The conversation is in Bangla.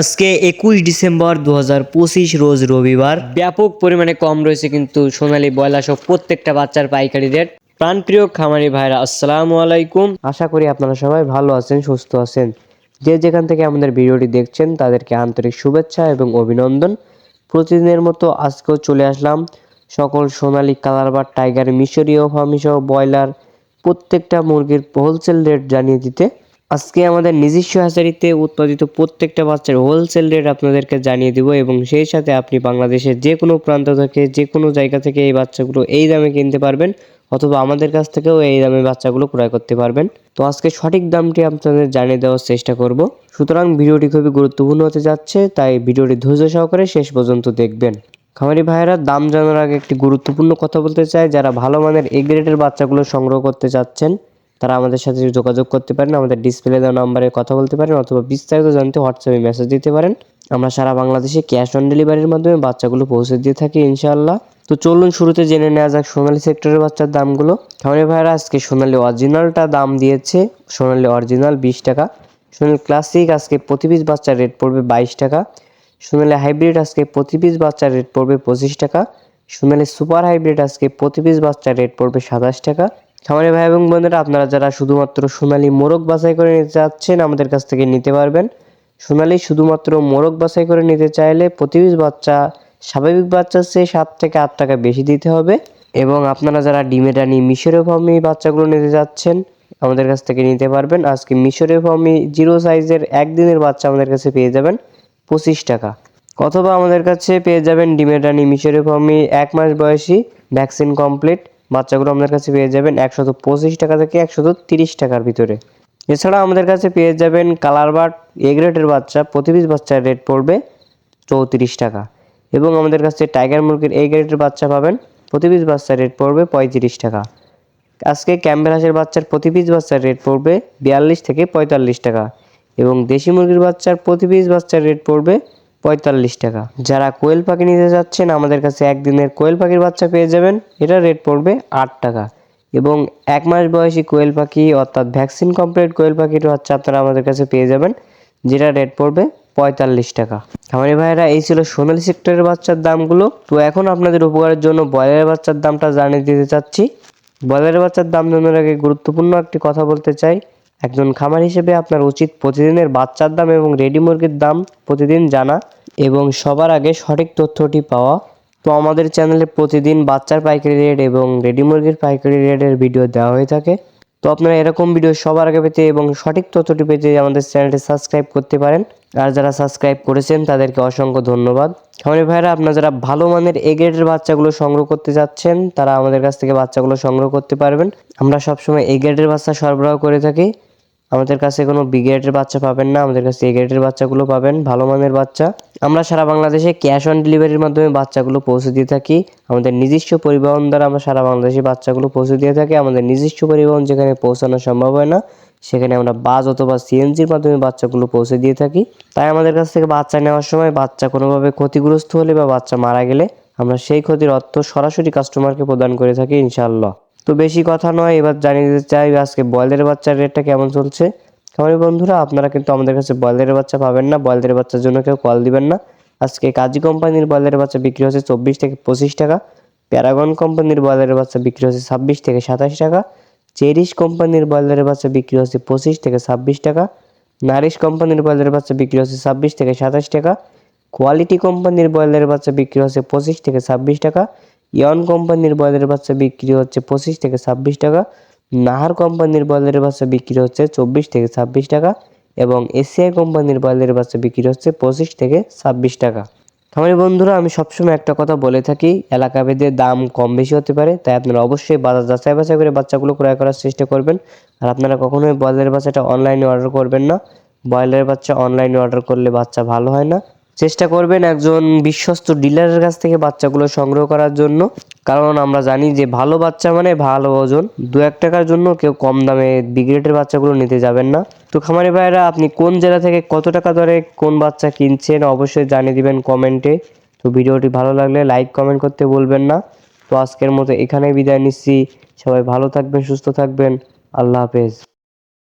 আজকে একুশ ডিসেম্বর দু হাজার পঁচিশ রোজ রবিবার। ব্যাপক পরিমাণে কম রয়েছে কিন্তু সোনালী বয়লা সহ প্রত্যেকটা বাচ্চার পাইকারি রেট প্রাণপ্রিয় খামারি ভাইরা আসসালামু আলাইকুম। আশা করি আপনারা সবাই ভালো আছেন সুস্থ আছেন। যে যেখান থেকে আমাদের ভিডিওটি দেখছেন তাদেরকে আন্তরিক শুভেচ্ছা এবং অভিনন্দন। প্রতিদিনের মতো আজকেও চলে আসলাম সকল সোনালী কালার বা টাইগার মিশরীয় ফার্মি সহ ব্রয়লার প্রত্যেকটা মুরগির হোলসেল রেট জানিয়ে দিতে। আজকে আমাদের নিজস্ব হ্যাচারিতে উৎপাদিত প্রত্যেকটা বাচ্চার হোলসেল রেট আপনাদেরকে জানিয়ে দিব এবং সেই সাথে আপনি বাংলাদেশের যে কোনো প্রান্ত থেকে, যে কোনো জায়গা থেকে এই বাচ্চাগুলো এই দামে কিনতে পারবেন অথবা আমাদের কাছ থেকেও এই দামে বাচ্চাগুলো ক্রয় করতে পারবেন। তো আজকে সঠিক দামটি আপনাদের জানিয়ে দেওয়ার চেষ্টা করব। সুতরাং ভিডিওটি খুবই গুরুত্বপূর্ণ হতে যাচ্ছে, তাই ভিডিওটি ধৈর্য সহকারে শেষ পর্যন্ত দেখবেন। খামারি ভাইয়েরা, দাম জানার আগে একটি গুরুত্বপূর্ণ কথা বলতে চাই। যারা ভালো মানের এ বাচ্চাগুলো সংগ্রহ করতে চাচ্ছেন তারা আমাদের সাথে যোগাযোগ করতে পারেন, আমাদের ডিসপ্লে দেওয়া নম্বরে কথা বলতে পারেন অথবা বিস্তারিত জানতে হোয়াটসঅ্যাপে মেসেজ দিতে পারেন। আমরা সারা বাংলাদেশে ক্যাশ অন ডেলিভারির মাধ্যমে বাচ্চাগুলো পৌঁছে দিয়ে থাকি ইনশাআল্লাহ। তো চলুন শুরুতে জেনে নেওয়া যাক সোনালি সেক্টরের বাচ্চার দামগুলো। খামারি ভাইয়েরা আজকে সোনালি অরিজিনালটা দাম দিয়েছে, সোনালি অরিজিনাল বিশ টাকা। সোনালী ক্লাসিক আজকে প্রতি পিস বাচ্চার রেট পড়বে বাইশ টাকা। সোনালি হাইব্রিড আজকে প্রতি পিস বাচ্চার রেট পড়বে পঁচিশ টাকা। সোনালি সুপার হাইব্রিড আজকে প্রতি পিস বাচ্চার রেট পড়বে সাতাশ টাকা। খামারি ভাই এবং বোনেরা আপনারা যারা শুধুমাত্র সোনালি মোরগ বাছাই করে নিতে চাচ্ছেন, আমাদের কাছ থেকে নিতে পারবেন। সোনালি শুধুমাত্র মোরগ বাছাই করে নিতে চাইলে প্রতি বাচ্চা, স্বাভাবিক বাচ্চার চেয়ে সাত থেকে আট টাকা বেশি দিতে হবে এবং আপনারা যারা ডিমে রানি মিশরের ফার্মি বাচ্চাগুলো নিতে যাচ্ছেন আমাদের কাছ থেকে নিতে পারবেন। আজকে মিশরের ফর্মি জিরো সাইজের একদিনের বাচ্চা আমাদের কাছে পেয়ে যাবেন পঁচিশ টাকা। অথবা আমাদের কাছে পেয়ে যাবেন ডিমের রানি মিশরের ফর্মি এক মাস বয়সী ভ্যাকসিন কমপ্লিট। বাচ্চাগুলো আমাদের কাছে পেয়ে যাবেন একশত পঁচিশ টাকা থেকে একশত তিরিশ টাকার ভিতরে। এছাড়া আমাদের কাছে পেয়ে যাবেন কালার বার্ড এ গ্রেডের বাচ্চা, প্রতি পিস বাচ্চার রেট পড়বে চৌত্রিশ টাকা। এবং আমাদের কাছে টাইগার মুরগির এই গ্রেডের বাচ্চা পাবেন, প্রতি পিস বাচ্চার রেট পড়বে পঁয়ত্রিশ টাকা। আজকে ক্যাম্বেল বাচ্চার প্রতি পিস বাচ্চার রেট পড়বে বিয়াল্লিশ থেকে পঁয়তাল্লিশ টাকা। এবং দেশি মুরগির বাচ্চার প্রতি পিস বাচ্চার রেট পড়বে পঁয়তাল্লিশ টাকা। যারা কোয়েল পাখি নিতে যাচ্ছেন, আমাদের কাছে একদিনের কোয়েল পাখির বাচ্চা পেয়ে যাবেন। এটা রেট পড়বে আট টাকা। এবং এক মাস বয়সী কোয়েল পাখি, অর্থাৎ ভ্যাকসিন কমপ্লিট কোয়েল পাখির বাচ্চা আপনারা আমাদের কাছে পেয়ে যাবেন, যেটা রেট পড়বে পঁয়তাল্লিশ টাকা। খামারি ভাইয়েরা, এই ছিল সোনালী সেক্টরের বাচ্চার দামগুলো। তো এখন আপনাদের উপকারের জন্য ব্রয়লারের বাচ্চার দামটা জানিয়ে দিতে চাচ্ছি। ব্রয়লারের বাচ্চার দাম জানার আগে গুরুত্বপূর্ণ একটি কথা বলতে চাই। একজন খামার হিসেবে আপনার উচিত প্রতিদিনের বাচ্চার দাম এবং রেডি মুরগির দাম প্রতিদিন জানা এবং সবার আগে সঠিক তথ্যটি পাওয়া। তো আমাদের চ্যানেলে প্রতিদিন বাচ্চার পাইকারি রেট এবং রেডি মুরগির পাইকারি রেটের ভিডিও দেওয়া হয়ে থাকে। তো আপনারা এরকম ভিডিও সবার আগে পেতে এবং সঠিক তথ্যটি পেতে আমাদের চ্যানেলটি সাবস্ক্রাইব করতে পারেন। আর যারা সাবস্ক্রাইব করেছেন, তাদেরকে অসংখ্য ধন্যবাদ। খামারি ভাইরা আপনারা যারা ভালো মানের এ গ্রেডের বাচ্চাগুলো সংগ্রহ করতে যাচ্ছেন, তারা আমাদের কাছ থেকে বাচ্চাগুলো সংগ্রহ করতে পারবেন। আমরা সবসময় এ গ্রেডের বাচ্চা সরবরাহ করে থাকি। আমাদের কাছে কোনো বি গ্রেডের বাচ্চা পাবেন না, আমাদের কাছে এ গ্রেডের বাচ্চাগুলো পাবেন, ভালো মানের বাচ্চা। আমরা সারা বাংলাদেশে ক্যাশ অন ডেলিভারির মাধ্যমে বাচ্চাগুলো পৌঁছে দিয়ে থাকি। আমাদের নিজস্ব পরিবহন দ্বারা আমরা সারা বাংলাদেশে বাচ্চাগুলো পৌঁছে দিয়ে থাকি। আমাদের নিজস্ব পরিবহন যেখানে পৌঁছানো সম্ভব হয় না, সেখানে আমরা বাস অথবা সিএনজির মাধ্যমে বাচ্চাগুলো পৌঁছে দিয়ে থাকি। তাই আমাদের কাছ থেকে বাচ্চা নেওয়ার সময় বাচ্চা কোনোভাবে ক্ষতিগ্রস্ত হলে বা বাচ্চা মারা গেলে আমরা সেই ক্ষতির অর্থ সরাসরি কাস্টমারকে প্রদান করে থাকি, ইনশাআল্লাহ। তো বেশি কথা নয়, এবার জানিয়ে দিতে চাই আজকে বয়লের বাচ্চার রেটটা কেমন চলছে। খামারি বন্ধুরা, আপনারা কিন্তু আমাদের কাছে বয়লের বাচ্চা পাবেন না বয়লের বাচ্চার জন্য কেউ কল দিবেন না। আজকে কাজী কোম্পানির বয়লের বাচ্চা বিক্রি হচ্ছে চব্বিশ থেকে পঁচিশ টাকা, প্যারাগন কোম্পানির বয়লের বাচ্চা বিক্রি হচ্ছে ছাব্বিশ থেকে সাতাশ টাকা, চেরিশ কোম্পানির বয়লের বাচ্চা বিক্রি হচ্ছে পঁচিশ থেকে ছাব্বিশ টাকা, নারিশ কোম্পানির বয়লের বাচ্চা বিক্রি হচ্ছে ছাব্বিশ থেকে সাতাশ টাকা, কোয়ালিটি কোম্পানির বয়লের বাচ্চা বিক্রি হচ্ছে পঁচিশ থেকে ছাব্বিশ টাকা ইয়ন কোম্পানির বয়লের বাচ্চা বিক্রি হচ্ছে পঁচিশ থেকে ছাব্বিশ টাকা, নাহার কোম্পানির বয়লের বাচ্চা বিক্রি হচ্ছে চব্বিশ থেকে ছাব্বিশ টাকা এবং এসিআই কোম্পানির বয়লের বাচ্চা বিক্রি হচ্ছে পঁচিশ থেকে ছাব্বিশ টাকা। আমার বন্ধুরা, আমি সবসময় একটা কথা বলে থাকি এলাকা ভেদে দাম কম বেশি হতে পারে, তাই আপনারা অবশ্যই বাজার যাচাই বাছাই করে বাচ্চাগুলো ক্রয় করার চেষ্টা করবেন। আর আপনারা কখনোই ব্রয়লারের বাচ্চাটা অনলাইনে অর্ডার করবেন না। ব্রয়লারের বাচ্চা অনলাইনে অর্ডার করলে বাচ্চা ভালো হয় না। চেষ্টা করবেন একজন বিশ্বস্ত ডিলারের কাছ থেকে বাচ্চাগুলো সংগ্রহ করার জন্য। কারণ আমরা জানি যে ভালো বাচ্চা মানে ভালো ওজন। দু এক টাকার জন্য কেউ কম দামে বিগ্রেটের বাচ্চাগুলো নিতে যাবেন না। তো খামারি ভাইরা আপনি কোন জেলা থেকে কত টাকা দরে কোন বাচ্চা কিনছেন অবশ্যই জানিয়ে দিবেন কমেন্টে। তো ভিডিওটি ভালো লাগলে লাইক, কমেন্ট করতে বলবেন না। তো আজকের মতো এখানেই বিদায় নিচ্ছি। সবাই ভালো থাকবেন, সুস্থ থাকবেন। আল্লাহ হাফেজ।